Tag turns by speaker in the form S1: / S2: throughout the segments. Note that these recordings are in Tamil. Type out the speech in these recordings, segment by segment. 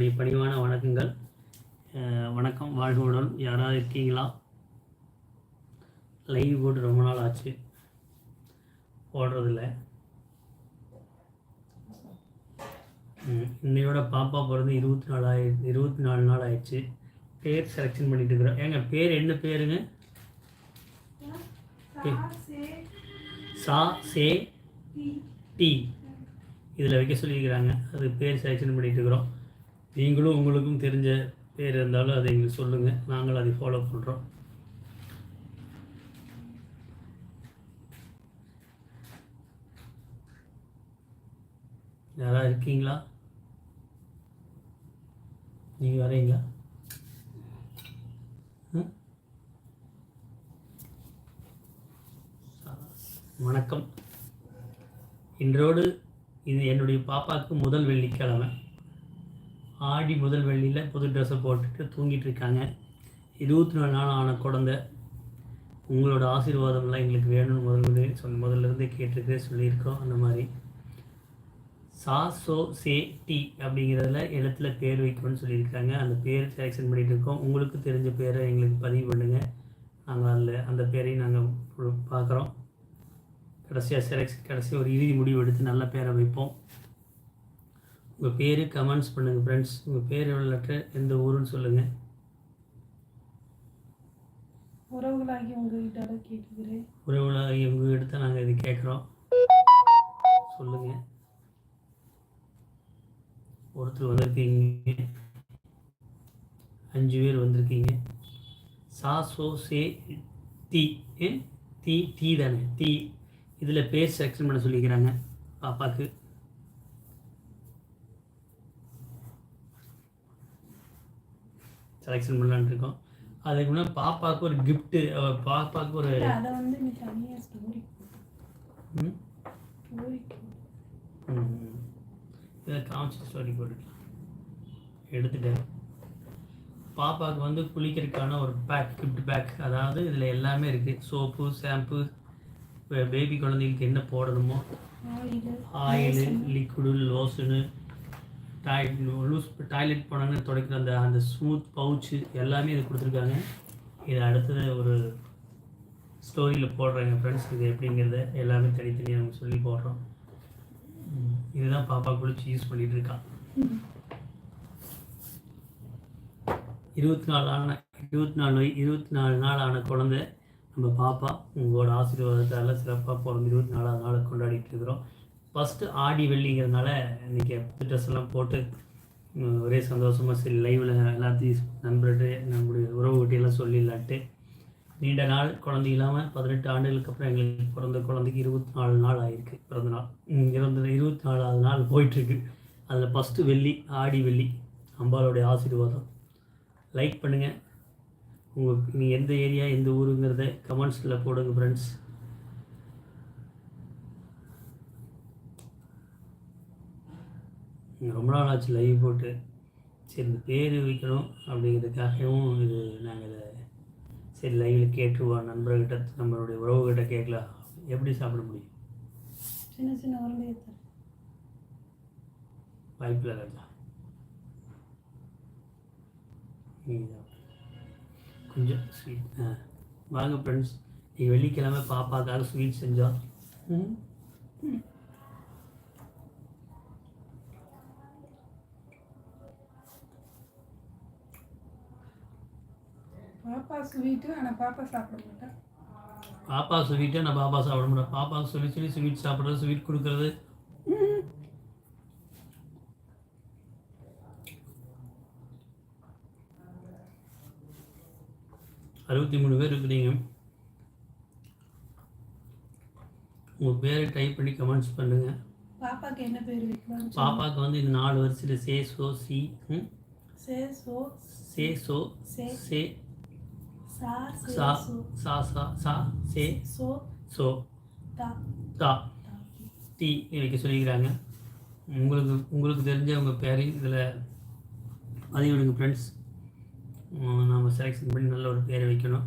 S1: என்னுடைய பணிவான வணக்கங்கள். வணக்கம். வாழ்வுடன் யாராவது இருக்கீங்களா? லைவ் போட்டு ரொம்ப நாள் ஆச்சு. போடுறதில்ல இன்னையோட பாப்பா பிறந்து இருபத்தி நாலு ஆயி இருபத்தி நாலு நாள் ஆயிடுச்சு. பேர் செலெக்ஷன் பண்ணிட்டு இருக்கிறோம். ஏங்க பேர் என்ன பேருங்க? சா சே டி. இதில் வைக்க சொல்லியிருக்கிறாங்க. அது பேர் செலெக்ஷன் பண்ணிட்டு இருக்கிறோம். நீங்களும் உங்களுக்கும் தெரிஞ்ச பேர் இருந்தாலும் அதை எங்களுக்கு சொல்லுங்கள் நாங்களும் அதை ஃபாலோ பண்ணுறோம் யாராக இருக்கீங்களா? நீங்கள் வரீங்களா ம்? வணக்கம். இன்றோடு இது என்னுடைய பாப்பாவுக்கு முதல் வெள்ளிக்கிழமை. ஆடி முதல் வெள்ளியில் புது ட்ரெஸ்ஸை போட்டுட்டு தூங்கிட்டு இருக்காங்க இருபத்தி நாலு நாள் ஆன குழந்தை. உங்களோட ஆசீர்வாதம்லாம் எங்களுக்கு வேணும்னு முதல்ல சொல் முதல்ல இருந்தே கேட்டிருக்கே சொல்லியிருக்கோம் அந்த மாதிரி. சா சோ சே டி அப்படிங்கிறதுல இடத்துல பேர் வைக்கணும்னு சொல்லியிருக்காங்க. அந்த பேர் செலெக்ஷன் பண்ணிகிட்டு இருக்கோம் உங்களுக்கு தெரிஞ்ச பேரை எங்களுக்கு பதிவு பண்ணுங்கள் நாங்கள் அதில் அந்த பேரையும் நாங்கள் பார்க்குறோம். கடைசியாக செலெக்ஷன் கடைசியாக ஒரு இறுதி முடிவு எடுத்து நல்ல பேரை வைப்போம். உங்கள் பேர் கமெண்ட்ஸ் பண்ணுங்கள் ஃப்ரெண்ட்ஸ் உங்கள் பேர் எவ்வளோ லெட்டர் எந்த ஊருன்னு சொல்லுங்கள்
S2: உறவுகளாகி உங்ககிட்ட கேட்டுக்கிறேன்.
S1: உறவுகளாக உங்கள் எடுத்து நாங்கள் இது கேட்குறோம். சொல்லுங்கள் ஒருத்தர் வந்திருக்கீங்க. அஞ்சு பேர் வந்திருக்கீங்க. சா சோ சே தி ஏ? தி டீ தானே? டீ இதில் பேர் செலெக்ஷன் பண்ண சொல்லிக்கிறாங்க. பாப்பாக்கு. செலெக்ஷன் பண்ணலான்னு இருக்கோம். அதுக்கு முன்னாடி பாப்பாவுக்கு ஒரு கிஃப்ட்டு பாப்பாவுக்கு ஒரு. இதை காமிச்சு ஸ்டோரி போட்டுக்கலாம் எடுத்துட்டேன் பாப்பாவுக்கு வந்து குளிக்கிறதுக்கான ஒரு பேக் கிஃப்ட் பேக் அதாவது இதில் எல்லாமே இருக்குது சோப்பு ஷாம்பு பேபி குழந்தைகளுக்கு என்ன போடணுமோ
S2: ஆயில்
S1: ஆயிலு லிக்விடு லோஷனு டாய் லூஸ் டாய்லெட் போனாங்கன்னு துடைக்கிற அந்த அந்த ஸ்மூத் பவுச்சு எல்லாமே இது கொடுத்துருக்காங்க. இது அடுத்தது ஒரு ஸ்டோரியில் போடுறேங்க ஃப்ரெண்ட்ஸ் இது எப்படிங்கிறத எல்லாமே தனித்தனியாக நம்ம சொல்லி போடுறோம். இதுதான் பாப்பா குளிச்சு யூஸ் பண்ணிகிட்டு இருக்கான் இருபத்தி நாலு ஆன இருபத்தி நாலு இருபத்தி நாலு நாள் ஆன குழந்தை நம்ம பாப்பா உங்களோட ஆசீர்வாதத்தால் சிறப்பாக பிறந்து இருபத்தி நாலாவது நாளை கொண்டாடிட்டு இருக்கிறோம். ஃபஸ்ட்டு ஆடி வெள்ளிங்கிறதுனால இன்றைக்கி ட்ரெஸ் எல்லாம் போட்டு ஒரே சந்தோஷமாக சரி லைவில் எல்லாத்தையும் நண்பர்கிட்ட நம்முடைய உறவுகிட்டையெல்லாம் சொல்லிடலான்ட்டு நீண்ட நாள் குழந்தை இல்லாமல் பதினெட்டு ஆண்டுகளுக்கு அப்புறம் எங்களுக்கு பிறந்த குழந்தைக்கு இருபத்தி நாலு நாள் ஆயிருக்கு பிறந்த நாள். ம், இறந்த இருபத்தி நாலாவது நாள் போயிட்டுருக்கு. அதில் ஃபஸ்ட்டு வெள்ளி ஆடி வெள்ளி அம்பாளுடைய ஆசீர்வாதம். லைக் பண்ணுங்கள் உங்கள் நீங்கள் எந்த ஏரியா எந்த ஊருங்கிறத கமெண்ட்ஸில் போடுங்க ஃப்ரெண்ட்ஸ் ரொம்ப நாள் ஆச்சு லைவ் போட்டு. சரி இந்த பேர் வைக்கணும் அப்படிங்கிறதுக்காகவும் இது நாங்கள் இதை சரி லைவில் கேட்டுருவோம் நண்பர்கிட்ட நம்மளுடைய உறவுகிட்ட கேட்கலாம். எப்படி சாப்பிட முடியும்?
S2: சின்ன சின்ன தரேன்
S1: வாய்ப்பில் சாப்பிடு. கொஞ்சம் ஸ்வீட் ஆ. வாங்க ஃப்ரெண்ட்ஸ் நீ வெள்ளிக்கிழமை பாப்பாக்காக ஸ்வீட் செஞ்சோம் ம்.
S2: பாப்பா ஸ்வீட்டு ஆனால் பாப்பா சாப்பிட மாட்டேன்
S1: பாப்பா ஸ்வீட்டை நான் பாப்பா சாப்பிட முடியும் பாப்பாவுக்கு சொல்லி சொல்லி ஸ்வீட் சாப்பிட்றது ஸ்வீட் கொடுக்கறது. அறுபத்தி மூணு பேர் இருக்கிறீங்க. உங்கள் பேரை டைப் பண்ணி கமெண்ட்ஸ் பண்ணுங்கள்
S2: பாப்பாக்கு என்ன பேர் வைக்கலாம்னு சொல்லு.
S1: பாப்பாவுக்கு வந்து இந்த நாலு வருஷத்தில் சே சோ சி
S2: சே சோ
S1: சே சோ.
S2: சே
S1: சே
S2: சா சே
S1: சா.
S2: சோ
S1: சா சா
S2: தா
S1: டீ வைக்க சொல்லிக்கிறாங்க உங்களுக்கு உங்களுக்கு தெரிஞ்ச உங்கள் பேரையும் இதில் பதிவிடுங்க ஃப்ரெண்ட்ஸ் நாம் செலெக்ஷன் பண்ணி நல்ல ஒரு பேரை வைக்கணும்.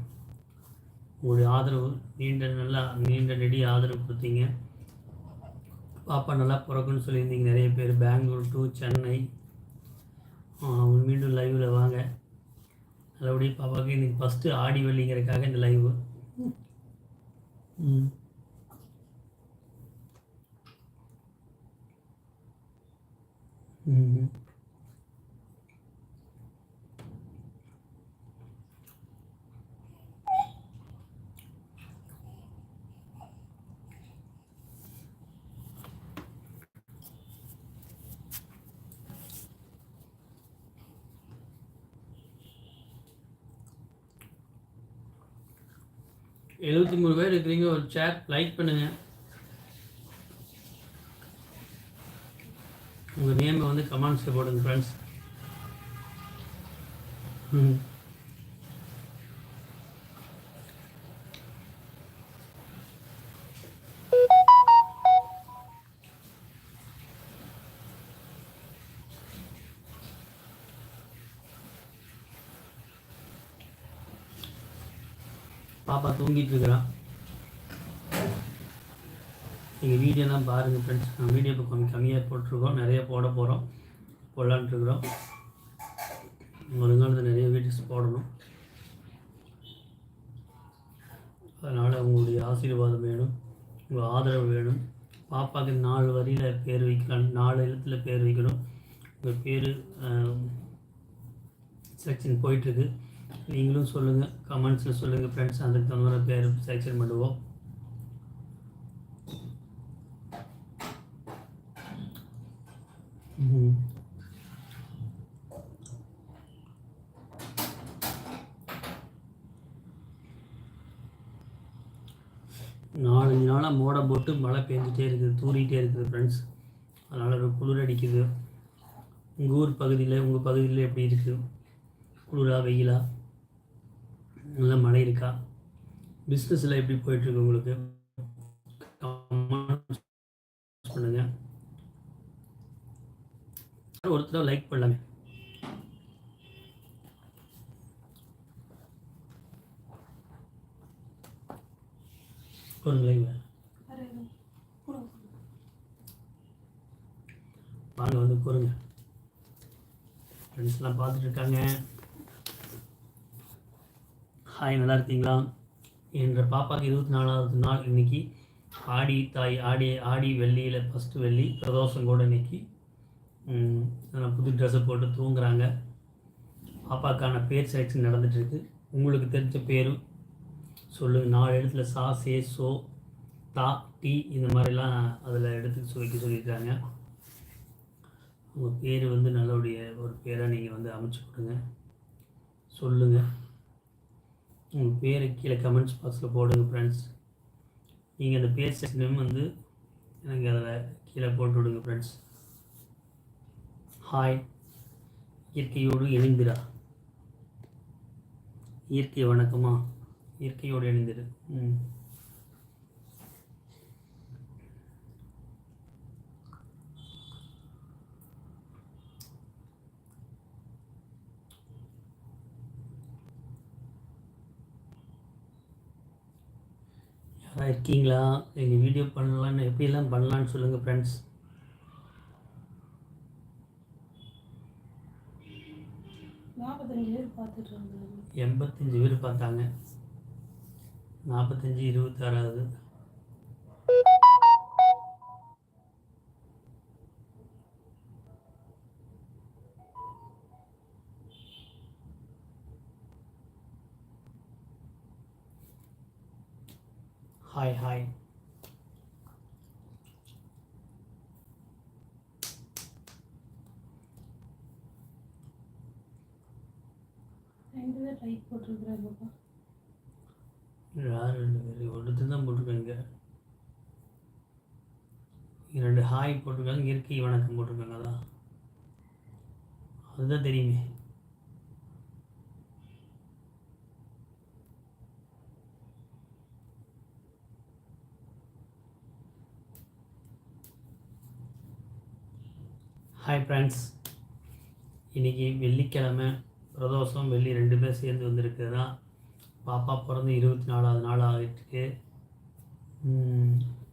S1: உங்களுடைய ஆதரவு நீண்ட நல்லா நீண்ட நெடி ஆதரவு கொடுத்தீங்க. பாப்பா நல்லா பிறக்குன்னு சொல்லியிருந்தீங்க நிறைய பேர். பெங்களூர் டு சென்னை. ஆ, மீண்டும் லைவில் வாங்க. நல்லபடியாக பாப்பாவுக்கு இன்னைக்கு ஃபஸ்ட்டு ஆடி வெள்ளிங்கிறதுக்காக இந்த லைவு ம் ம். எழுபத்தி மூணு பேர் இருக்கிறீங்க ஒரு சேர் லைக் பண்ணுங்க. உங்கள் நேமை வந்து கமெண்ட்ஸில் போடுங்க ஃப்ரெண்ட்ஸ் ம். தூங்கிட்டு இருக்கிறான் நீங்கள் வீடியோலாம் பாருங்கள் ஃப்ரெண்ட்ஸ் நான் வீடியோ இப்போ கொஞ்சம் கம்மியாக போட்டிருக்கோம். நிறைய போட போகிறோம் போடலான்ட்டு இருக்கிறோம் ஒழுங்கானது நிறைய வீடியோஸ் போடணும். அதனால் உங்களுடைய ஆசீர்வாதம் வேணும். உங்கள் ஆதரவு வேணும். பாப்பாவுக்கு நாலு வரியில் பேர் வைக்கலாம். நாலு எழுத்தில் பேர் வைக்கணும். உங்கள் பேர் செலெக்ஷன் போயிட்டுருக்கு. நீங்களும் சொல்லுங்கள் கமெண்ட்ஸில் சொல்லுங்கள் ஃப்ரெண்ட்ஸ் அதுக்கு தகுந்த மாதிரி பேர் செலெக்ஷன் பண்ணுவோம். நாலஞ்சு நாளாக மோடம் போட்டு மழை பெஞ்சிட்டே இருக்குது தூரிகிட்டே இருக்குது ஃப்ரெண்ட்ஸ் அதனால் ஒரு குளிர் அடிக்குது. உங்கள் ஊர் பகுதியில் உங்கள் பகுதியில் எப்படி இருக்குது குளிரா வெயிலா? நல்ல மழை இருக்கா? பிஸ்னஸில் எப்படி போயிட்டுருக்கு உங்களுக்கு? பண்ணுங்க. ஒருத்தர் லைக் பண்ணலாமே ஒரு லைவ் வாங்க வந்து கூறுங்க ஃப்ரெண்ட்ஸ்லாம் பார்த்துட்டு இருக்காங்க. ஹாய் நல்லா இருக்கீங்களா? என்ற பாப்பாவுக்கு இருபத்தி நாலாவது நாள் இன்னைக்கு. ஆடி தாய் ஆடி ஆடி வெள்ளியில் ஃபஸ்ட்டு வெள்ளி பிரதோஷம் கூட இன்னைக்கு. புது ட்ரெஸ்ஸை போட்டு தூங்குறாங்க. பாப்பாக்கான பேர் செலெக்ஷன் நடந்துகிட்ருக்கு உங்களுக்கு தெரிஞ்ச பேரும் சொல்லுங்கள் நாலு இடத்துல சா சே சோ தா டி இந்த மாதிரிலாம் அதில் எடுத்து சொல்லிக்க சொல்லியிருக்காங்க. உங்கள் பேர் வந்து நல்லபடிய ஒரு பேராக நீங்கள் வந்து அமைச்சு கொடுங்க. சொல்லுங்கள் உங்கள் பேரை கீழே கமெண்ட்ஸ் பாக்ஸில் போடுங்க ஃப்ரெண்ட்ஸ் நீங்கள் அந்த பேர் செக்ஷனையும் வந்து எனக்கு அதில் கீழே போட்டு விடுங்க ஃப்ரெண்ட்ஸ் ஹாய் இயற்கையோடு இணைந்திரா. இயற்கை வணக்கமா? இயற்கையோடு இணைந்திரு. ம். இருக்கீங்களா? எங்கள் வீடியோ பண்ணலான்னு எப்படியெல்லாம் பண்ணலான்னு சொல்லுங்கள் ஃப்ரெண்ட்ஸ் எண்பத்தஞ்சு பேர் பார்த்தாங்க. நாற்பத்தஞ்சு இருபத்தாறாவது. ஹாய் ஹாய்
S2: லைக் போட்டிருக்கிறாங்கப்பா
S1: யார் ரெண்டு பேர். ஒருத்தர் தான் போட்டிருக்காங்க. ரெண்டு ஹாய் போட்டிருக்காங்க. இயற்கை வணக்கம் போட்டிருக்காங்க. அதான். அதுதான் தெரியுமே. ஹாய் ஃப்ரெண்ட்ஸ் இன்றைக்கி வெள்ளிக்கிழமை பிரதோஷம் வெள்ளி ரெண்டு பேர் சேர்ந்து வந்திருக்குதுன்னா பாப்பா பிறந்து இருபத்தி நாலாவது நாள் ஆகிட்டுருக்கு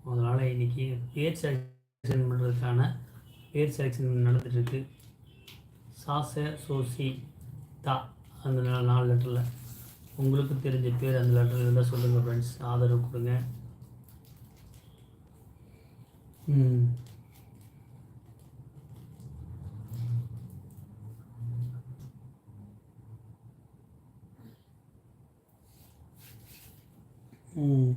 S1: அதனால் இன்றைக்கி பேர் செலெக்ஷன் பண்ணுறதுக்கான பேர் செலெக்ஷன் நடந்துகிட்ருக்கு சாச சோசி தா அந்த நா- நாலு லெட்டரில் உங்களுக்கு தெரிஞ்ச பேர் அந்த லெட்டரில் இருந்தால் சொல்லுங்கள் ஃப்ரெண்ட்ஸ் ஆதரவு கொடுங்க. ம் ம்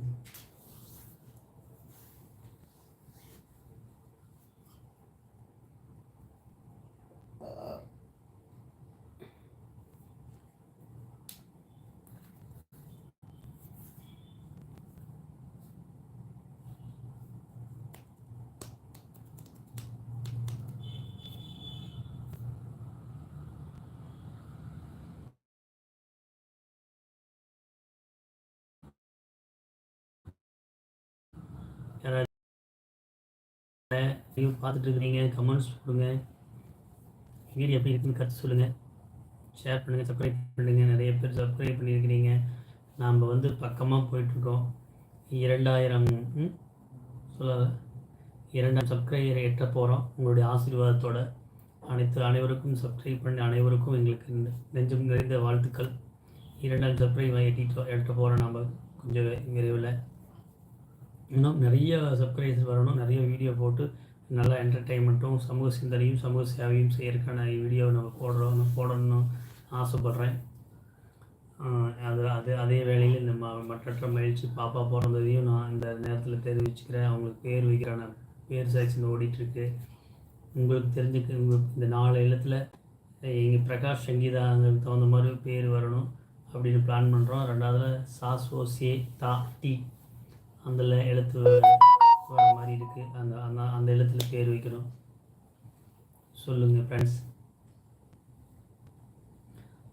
S1: யாராவது நீங்கள் பார்த்துட்டு இருக்கிறீங்க கமெண்ட்ஸ் கொடுங்க வீடியோ எப்படி இருக்குன்னு கருத்து சொல்லுங்கள் ஷேர் பண்ணுங்கள் சப்ஸ்கிரைப் பண்ணுங்கள் நிறைய பேர் சப்ஸ்கிரைப் பண்ணியிருக்கிறீங்க. நாம் வந்து பக்கமாக போயிட்டுருக்கோம். இரண்டாயிரம் ம், இரண்டாம் சப்ஸ்கிரைபரை எட்ட போகிறோம் உங்களுடைய ஆசீர்வாதத்தோட. அனைத்து அனைவருக்கும் சப்ஸ்கிரைப் பண்ணி அனைவருக்கும் எங்களுக்கு நெஞ்சம் நிறைந்த வாழ்த்துக்கள். இரண்டாம் சப்ஸ்கிரைப் எட்டிட்டு எட்ட போகிறோம் நம்ம கொஞ்சம் விரைவில். இன்னும் நிறைய சப்ஸ்கிரைபர்ஸ் வரணும். நிறைய வீடியோ போட்டு நல்லா என்டர்டெயின்மெண்ட்டும் சமூக சிந்தனையும் சமூக சேவையும் செய்யறதுக்கான வீடியோ நம்ம போடுறோம் போடணும்னு ஆசைப்பட்றேன். அது அது அதே வேளையில் இந்த ம மற்றற்ற மகிழ்ச்சி பாப்பா பிறந்ததையும் நான் இந்த நேரத்தில் தெரிவிச்சுக்கிறேன். அவங்களுக்கு பேர் வைக்கிறான பேர் செலெக்ஷன் ஓடிட்டுருக்கு. உங்களுக்கு தெரிஞ்சுக்க உங்களுக்கு இந்த நாலு எழுத்தில் எங்கள் பிரகாஷ் சங்கீதாங்களுக்கு தகுந்த மாதிரி பேர் வரணும் அப்படின்னு பிளான் பண்ணுறோம் ரெண்டாவதுல சாசோ சே தா டி. அந்த எழுத்து வர மாதிரி இருக்குது அந்த அந்த அந்த எழுத்துல பேர் வைக்கிறோம் சொல்லுங்கள் ஃப்ரெண்ட்ஸ்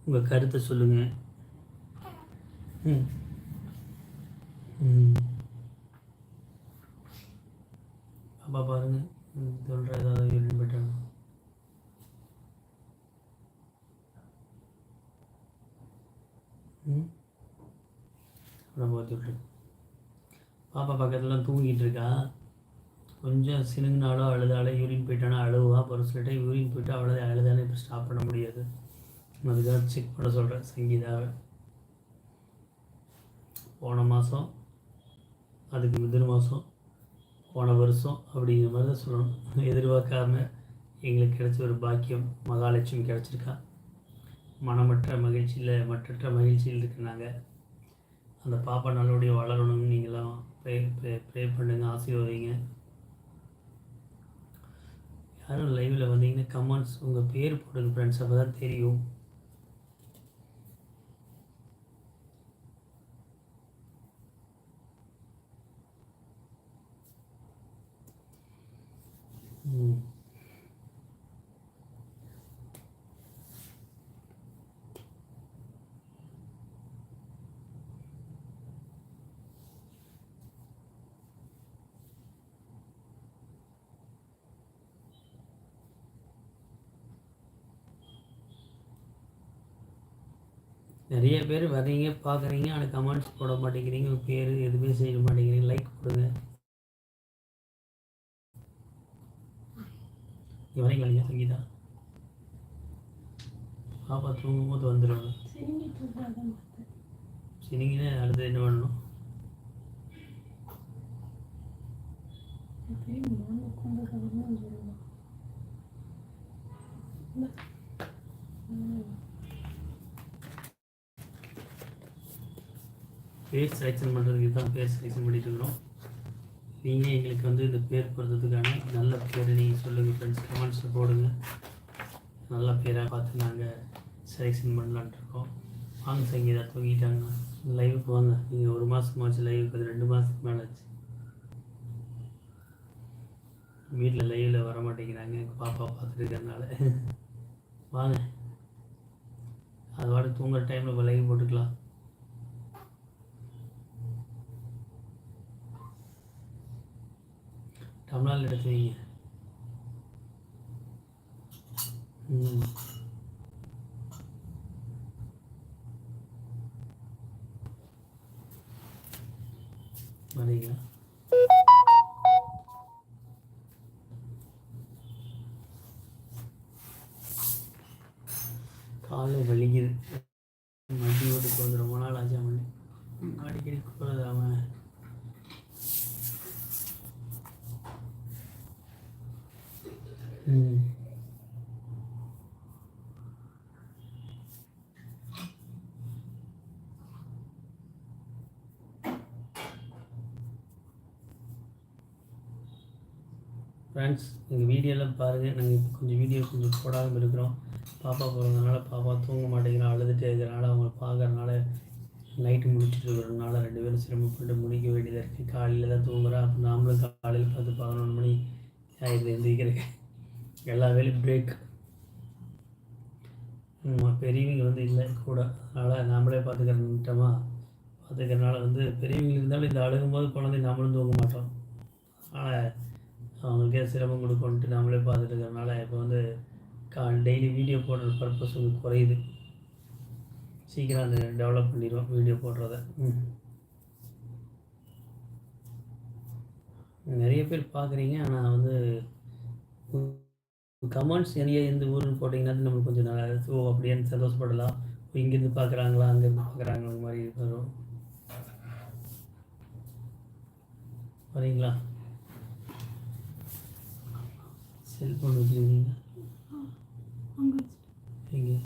S1: உங்கள் கருத்தை சொல்லுங்கள் ம். ம். அப்பா பாருங்கள் சொல்கிற ஏதாவது யூரின் ம். அப்புறம் பார்த்து பாப்பா பக்கத்துலலாம் தூங்கிட்டு இருக்கா கொஞ்சம் சினுங்கினாலோ அழுதாலோ யூரின் போயிட்டானா அழுவா. அப்புறம் சொல்லிட்டு யூரின் போயிட்டு அவ்வளோ அழுதானே இப்போ ஸ்டாப் பண்ண முடியாது. அதுக்காக செக் பண்ண சொல்கிறேன் சங்கீதாவை போன மாதம் அதுக்கு முந்தின மாதம் போன வருஷம் அப்படிங்கிற மாதிரி தான் சொல்லணும். எதிர்பார்க்காம எங்களுக்கு கிடைச்ச ஒரு பாக்கியம் மகாலட்சுமி கிடச்சிருக்கா. மனமற்ற மகிழ்ச்சியில் மற்றற்ற மகிழ்ச்சியில் இருக்கு நாங்கள் அந்த பாப்பா நல்லபடியாக வளரணும்னு நீங்களாம் ப்ரே ப்ரே ப்ரே பண்ணுங்க ஆசீர்வதிங்க. யாரும் லைவில் வந்தீங்கன்னா கமெண்ட்ஸ் உங்கள் பேர் போடுங்க ஃப்ரெண்ட்ஸ் அப்போ தான் தெரியும். ம். நிறைய பேர் வரீங்க பார்க்குறீங்க ஆனால் கமெண்ட்ஸ் போட மாட்டேங்கிறீங்க உங்கள் பேர் எதுவுமே செய்ய மாட்டேங்கிறீங்க லைக் கொடுங்க. நீ வரீங்களா சங்கீதா. பாப்பா தூங்கும்போது வந்துடுவாங்க
S2: சிரிங்கிட்டு
S1: அடுத்து என்ன பண்ணணும்?
S2: Thank you.
S1: பேர் செலெக்ஷன் பண்ணுறதுக்கு தான் பேர் செலெக்ஷன் பண்ணிட்டு இருக்கிறோம். நீங்கள் எங்களுக்கு வந்து இந்த பேர் போடுறதுக்கான நல்ல பேரை நீங்கள் சொல்லுங்கள் ஃப்ரெண்ட்ஸ் கமெண்ட்ஸில் போடுங்க. நல்ல பேராக பார்த்து நாங்கள் செலெக்ஷன் பண்ணலான்ட்ருக்கோம் வாங்க சங்கீதா தூங்கிட்டாங்க. லைவுக்கு வாங்க. நீங்கள் ஒரு மாதமாச்சு லைவுக்கு அது ரெண்டு மாதத்துக்கு மேலே ஆச்சு. வீட்டில் லைவில் வர மாட்டேங்கிறாங்க. எங்கள் பாப்பா பார்த்துருக்கறதுனால வாங்க. அது வாட தூங்குற டைமில் இப்போ லைவ் போட்டுக்கலாம். டம்ளால் எடுத்து வைங்க வரீங்களா? காலை வலிக்குது. மடி வந்து ரொம்ப நாள் ஆச்சா மண்டி அடிக்கடி கூடாது அவன் ம் ஃப்ரெண்ட்ஸ் எங்கள் வீடியோலாம் பாருங்கள் நாங்கள் கொஞ்சம் வீடியோ கொஞ்சம் போடாமல் இருக்கிறோம். பாப்பா போகிறதுனால பாப்பா தூங்க மாட்டேங்கிறான் அழுதுட்டே இருக்கிறனால அவங்க பார்க்குறனால நைட்டு முடிச்சுட்டு இருக்கிறனால ரெண்டு பேரும் சிரமப்பட்டு முடிக்க வேண்டியதாக இருக்குது காலையில் தான் தூங்குறா. அப்போ நாமளும் காலையில் பார்த்து பதினொன்று மணி ஆயிடுது எந்திரிக்கிறதுக்கு எல்லா வேலையும் பிரேக் பெரியவங்க வந்து இல்லை கூட. அதனால் நாமளே பார்த்துக்கிறோம்ட்டோமா பார்த்துக்கிறனால வந்து பெரியவங்க இருந்தாலும் இந்த அழுகும்போது குழந்தை நம்மளும் தூங்க மாட்டோம். அதனால் அவங்களுக்கே சிரமம் கொடுக்கணுன்ட்டு நாமளே பார்த்துட்டு இருக்கிறனால இப்போ வந்து கா டெய்லி வீடியோ போடுற பர்பஸ் வந்து குறையுது. சீக்கிரம் அதை டெவலப் பண்ணிடுவோம் வீடியோ போடுறத. நிறைய பேர் பார்க்குறீங்க ஆனால் வந்து கமெண்ட்ஸ் நிறைய எந்த ஊருன்னு போட்டிங்கன்னா நம்மளுக்கு கொஞ்சம் நல்லா ஓ அப்படின்னு சந்தோஷப்படலாம். இங்கேருந்து பார்க்குறாங்களா அங்கேருந்து பார்க்குறாங்களா அந்த மாதிரி வரும் வரீங்களா? செல்ஃபோன் வச்சுருக்கீங்க எங்கே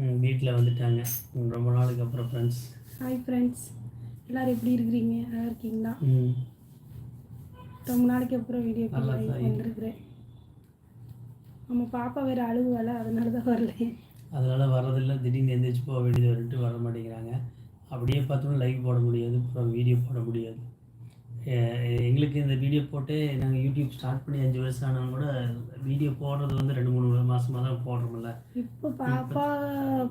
S1: ம் வீட்டில் வந்துட்டாங்க. ரொம்ப நாளுக்கு அப்புறம் ஃப்ரெண்ட்ஸ்
S2: ஹாய் ஃப்ரெண்ட்ஸ் எல்லாரும் எப்படி இருக்கிறீங்க? நல்லா இருக்கீங்களா?
S1: ம்.
S2: ரொம்ப நாளைக்கு அப்புறம் வீடியோ வந்திருக்கிறேன் நம்ம பாப்பா வேறு அழுகுவால அதனால தான் வரல.
S1: அதனால் வரதில்லை திடீர்னு எந்திரிச்சு போக வேண்டியது வந்துட்டு வர மாட்டேங்கிறாங்க. அப்படியே பார்த்தோம்னா லைவ் போட முடியாது. அப்புறம் வீடியோ போட முடியாது. எங்களுக்கு இந்த வீடியோ போட்டு நாங்கள் யூடியூப் ஸ்டார்ட் பண்ணி அஞ்சு வருஷம் ஆனாலும் கூட வீடியோ போடுறது வந்து ரெண்டு மூணு மாதமாக தான் போடுறோம்ல.
S2: இப்போ பாப்பா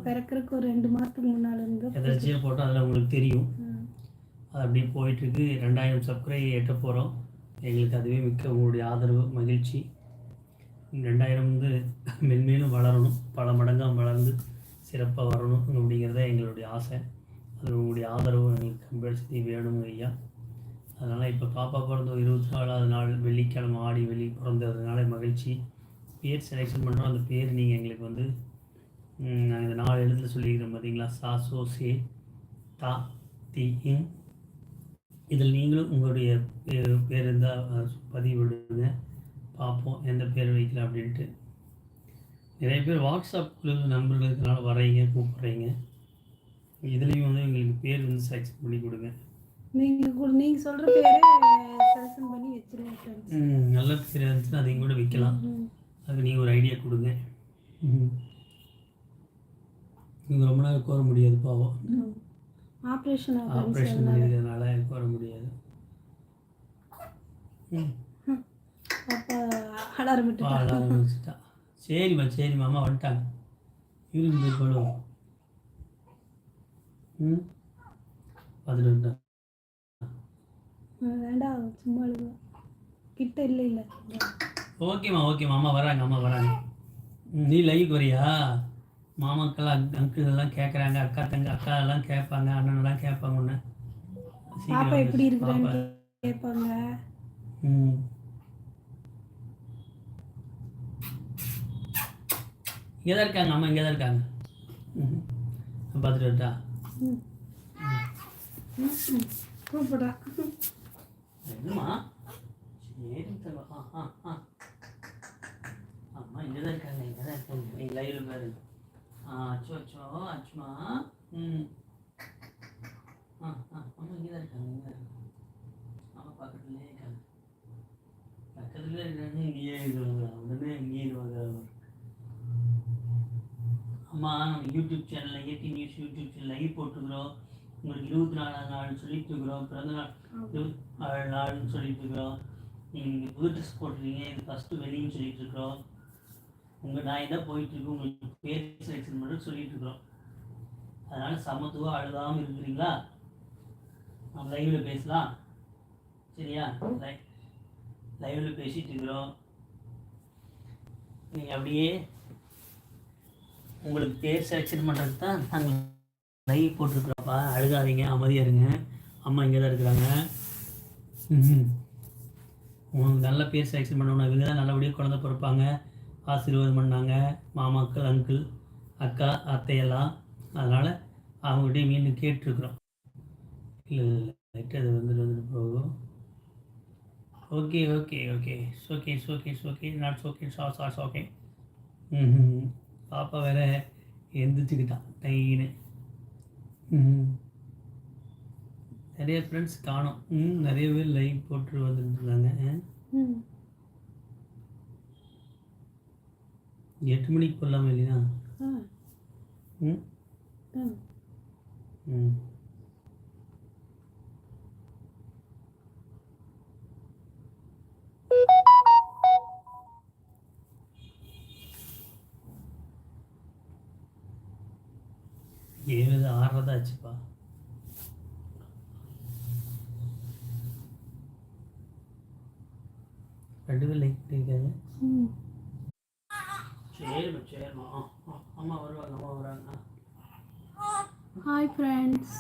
S2: பிறக்கறதுக்கு ஒரு ரெண்டு மாதத்துக்கு முன்னால் இருந்து
S1: எதாச்சியாக போட்டால் அதில் உங்களுக்கு தெரியும். அது அப்படியே போயிட்டுருக்கு ரெண்டாயிரம் சப்ஸ்கிரைப் எட்ட போகிறோம் எங்களுக்கு அதுவே மிக்க உங்களுடைய ஆதரவு மகிழ்ச்சி. ரெண்டாயிரம் வந்து மென்மேலும் வளரணும். பல மடங்காக வளர்ந்து சிறப்பாக வரணும் அப்படிங்கிறத எங்களுடைய ஆசை. அது உங்களுடைய ஆதரவு எங்களுக்கு கம்பல்சரி வேணும் ஐயா. அதனால் இப்போ பாப்பா பிறந்த ஒரு இருபத்தி நாலாவது நாள் வெள்ளிக்கிழமை ஆடி வெள்ளி பிறந்ததுனால மகிழ்ச்சி. பேர் செலெக்ஷன் பண்ணுறோம் அந்த பேர் நீங்கள் எங்களுக்கு வந்து நாங்கள் இந்த நாலு எழுத்துல சொல்லிக்கிறோம் பார்த்தீங்களா சா சோ சே தா தி இன் இதில் நீங்களும் உங்களுடைய பேர் பேர் இருந்தால் பதிவு விடுங்க பார்ப்போம் எந்த பேர் வைக்கலாம் அப்படின்ட்டு. நிறைய பேர் வாட்ஸ்அப் குழு நம்பர்கள் இருக்கிறனால வர்றீங்க கூப்பிட்றீங்க. இதுலேயும் வந்து எங்களுக்கு பேர் வந்து செலக்ட் பண்ணி கொடுங்க.
S2: நீங்க கு- நீங்க சொல்ற பேரே செலக்ஷன் பண்ணி
S1: நல்ல பேர் இருந்துச்சுன்னா அதையும் கூட வைக்கலாம். அதுக்கு நீங்கள் ஒரு ஐடியா கொடுங்க. நீங்கள் ரொம்ப நாள் கோர முடியாது பாவம்.
S2: ஆப்ரேஷன்
S1: ஆப்ரேஷன் பண்ணியிருக்கிறதுனால கோர முடியாது. ம்.
S2: பாப்பா அலாரம் விட்டு
S1: பால் ஆரம்பிச்சுட்டா சரிம்மா சரிம்மா அம்மா வந்துட்டாங்க. போய் போடுவோம் ம்? வந்துட்டேன்
S2: வேண்டாம் சும்மா அழுவா கிட்ட இல்லை இல்லை.
S1: ஓகேம்மா ஓகேம்மா. அம்மா வராங்க அம்மா வராங்க. நீ லைவ் வரியா? மாமாக்கெல்லாம் அங்கிள் எல்லாம் கேட்குறாங்க அக்கா தங்க அக்கா எல்லாம் கேட்பாங்க அண்ணனெல்லாம் கேட்பாங்க ஒன்று
S2: பாப்பா எப்படி இருக்கிறான்னு கேட்பாங்க
S1: ம். இங்கே தான் இருக்காங்க அம்மா இங்கே தான் இருக்காங்க ம் பார்த்துட்டு வரட்டா.
S2: கூப்பிடுறா.
S1: என்னம்மா? சரி ஆ ஆ ஆ. அம்மா இங்கே தான் இருக்காங்க இங்கே தான் இருக்காங்க லைவில் பாரு. ஆ அச்சோ அச்சோ அச்சுமா. ம். ஆ ஆ அம்மா இங்கே தான் இருக்காங்க இங்கே தான் இருக்காங்க. அம்மா பக்கத்துலேயே இருக்காங்க. பக்கத்துலேயே இருக்காங்க இங்கேயே இருக்காங்க. உடனே இங்கேயே இருக்காங்க அம்மா நம்ம யூடியூப் சேனலில் AD news YouTube channel live போட்டுருக்குறோம். உங்களுக்கு இருபத்தி நாலாவது நாள் சொல்லிட்டு இருக்கிறோம் பிறந்த நாள் இருபத்தி நாலு நாள்னு சொல்லிட்டு இருக்கிறோம் நீங்கள் புது ட்ரெஸ் போட்டிருக்கீங்க. இது ஃபஸ்ட்டு வெளின்னு சொல்லிட்டு இருக்கிறோம் உங்கள் நாய் தான் போயிட்டுருக்கு உங்களுக்கு பேர் செலெக்ஷன் மட்டும் சொல்லிட்டு இருக்கிறோம் அதனால் சமத்துவம் அழுதாமல் இருக்கிறீங்களா? நம்ம லைவில் பேசலாம். சரியா? லை லைவில் பேசிகிட்டு இருக்கிறோம். நீங்கள் அப்படியே உங்களுக்கு பேர் செலெக்ஷன் பண்ணுறது தான் நாங்கள் லைவ் போட்டிருக்கிறோம்ப்பா. அழுகாதீங்க அமைதியாக இருங்க. அம்மா இங்கே தான் இருக்கிறாங்க. ம் உங்களுக்கு நல்ல பேர் செலெக்ஷன் பண்ணணும் இவங்க தான் நல்லபடியாக குழந்தை பிறப்பாங்க. ஆசீர்வாதம் பண்ணாங்க. மாமாக்கள் அங்கிள் அக்கா அத்தையெல்லாம். அதனால் அவங்ககிட்ட மீண்டும் கேட்டிருக்குறோம். இல்லை இல்லை லைட்டாக அது வந்துட்டு வந்துட்டு போகும். Okay okay okay okay okay okay nuts okay shorts arts okay ம் பாப்பா வேற எந்திரிச்சுக்கிட்டான் டைனு நிறைய ஃப்ரெண்ட்ஸ் காணும். ம் நிறைய பேர் லைக் போட்டு வந்துட்டு இருக்காங்க
S2: ம்
S1: எட்டு மணிக்கு போடலாமா இல்லையா? ம். ம். ஏழு ஆறரை ஆச்சுப்பா. ரெண்டு பேர் லைக் பண்ணியிருக்காங்க
S2: ம்
S1: சரிம்மா சரிம்மா ஆ ஆ, அம்மா வருவாங்க அம்மா வராங்க
S2: ஹாய் ஃப்ரெண்ட்ஸ்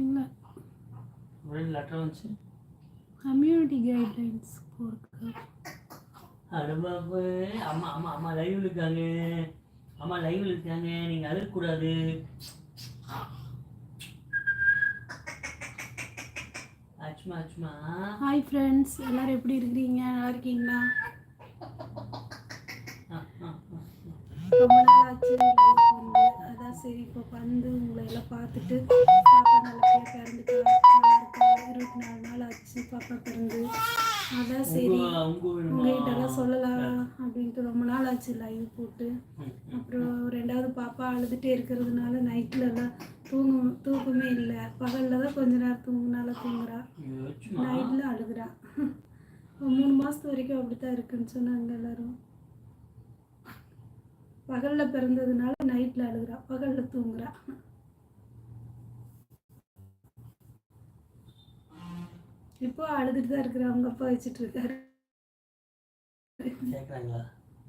S2: இல்லை
S1: லெட்டர் வந்துச்சு.
S2: கம்யூனிட்டி கைட்லைன்ஸ் போருக்கு
S1: அடபாப்பு அம்மா அம்மா அம்மா லைவ்ல இருக்காங்க. அம்மா லைவ்ல இருக்காங்க. நீங்க அழுகக்கூடாது. ஆச்சுமா ஆச்சுமா?
S2: ஹாய் ஃப்ரெண்ட்ஸ் எல்லாரும் எப்படி இருக்கிறீங்க? நல்லா இருக்கீங்களா. ரொம்ப நாள் ஆச்சு சரி இப்போ வந்து உங்களை எல்லாம் பார்த்துட்டு பாப்பா நல்லபடியாக பிறந்துட்டா நல்லா இருக்கா? இருபத்தி நாலு நாள் ஆச்சு பாப்பா பிறந்து. அதான் சரி
S1: உங்க உங்க
S2: உங்ககிட்ட தான் சொல்லலாம் அப்படின்ட்டு ரொம்ப நாள் ஆச்சு லைவ் போட்டு. அப்புறம் ரெண்டாவது பாப்பா அழுதுகிட்டே இருக்கிறதுனால நைட்டில் எல்லாம் தூங்கும் தூக்கமே இல்லை. பகலில் தான் கொஞ்ச நேரம் தூங்குனால தூங்குறா. நைட்டில் அழுகுறா. மூணு மாதத்து வரைக்கும் அப்படி தான் இருக்குன்னு சொன்னாங்க எல்லாரும். பகலில் பிறந்ததுனால நைட்டில் அழுகுறா. பகலில் தூங்குறா. இப்போ அழுதுட்டு தான் இருக்கிற. அவங்க அப்பா வச்சுட்டு இருக்காரு.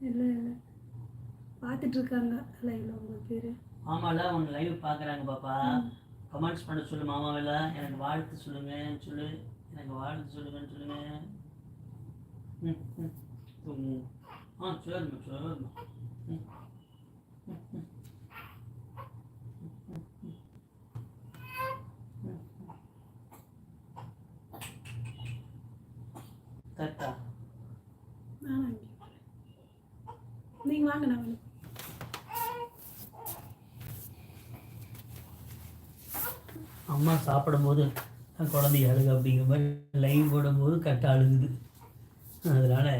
S2: இல்லை இல்லை. பார்த்துட்டு இருக்காங்க லைவ்ல உங்க பேர்.
S1: மாமால உங்க லைவ் பார்க்குறாங்க பாப்பா. கமெண்ட்ஸ் பண்ண சொல்லு மாமாவில் எனக்கு வாழ்த்து சொல்லுங்க சொல்லு. எனக்கு வாழ்த்து சொல்லுங்கன்னு சொல்லுங்க. ம் ம். ஆ சரிம்மா சரிம்மா கரெக்டா?
S2: நீங்கள் வாங்க நான்
S1: அம்மா சாப்பிடும்போது நான் குழந்தைய அழுகு அப்படிங்கிற மாதிரி லைவ் போடும்போது கரெக்டாக அழுகுது. அதனால்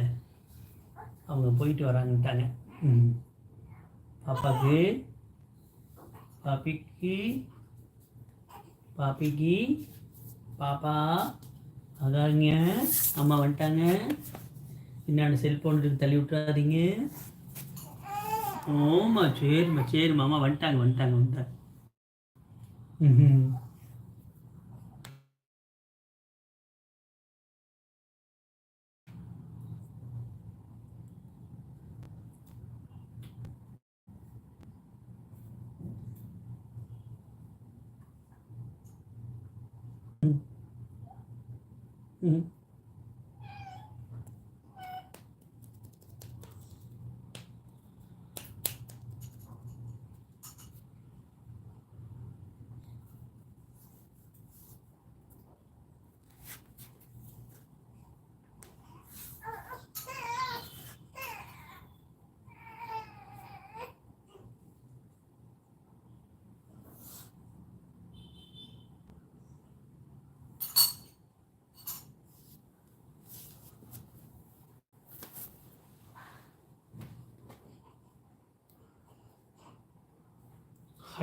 S1: அவங்க போயிட்டு வராங்கட்டாங்க ம். பாப்பாக்கு பாப்பிக்கு பாப்பிக்கு பாப்பா அதாங்க அம்மா வந்துட்டாங்க. என்னென்ன செல்ஃபோன் தள்ளி விட்டுறாதீங்க. ஓமா சரிம்மா சரிம்மா அம்மா வந்துட்டாங்க வந்துட்டாங்க வந்துட்டாங்க. ம் ம்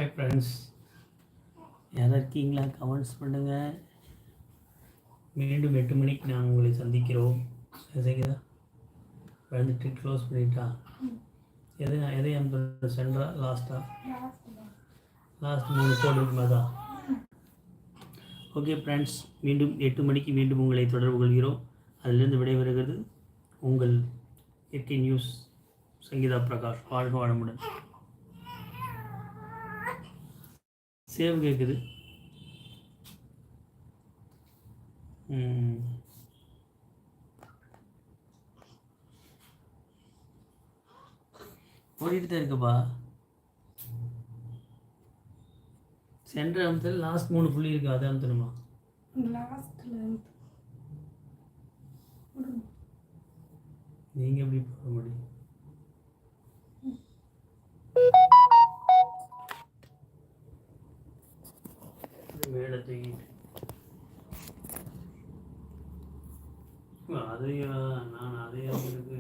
S1: ஹாய் ஃப்ரெண்ட்ஸ் யாராவது இருக்கீங்களா? கமெண்ட்ஸ் பண்ணுங்கள் மீண்டும் எட்டு மணிக்கு நான் உங்களை சந்திக்கிறோம். சரிங்களா வந்துட்டு க்ளோஸ் பண்ணிட்டா? எது எதை அந்த சென்ட்ரா? லாஸ்ட்டாக லாஸ்ட் மூணு கோடு இருக்குமா தான் ஓகே ஃப்ரெண்ட்ஸ் மீண்டும் எட்டு மணிக்கு மீண்டும் உங்களை தொடர்பு கொள்கிறோம். அதிலிருந்து விடைபெறுகிறது உங்கள் எட்டி நியூஸ் சங்கீதா பிரகாஷ். வாழ்க வாழமுடன் சேவ் கேட்குது. ஓடிட்டு தான் இருக்குப்பா. சென்டர் அமுத்தல் லாஸ்ட் மூணு புள்ளி இருக்கு அதை அமுத்தணுமா? நீங்கள் எப்படி போக முடியும்? மேலே தூக்கிட்டு அதையா நான் அதையா உங்களுக்கு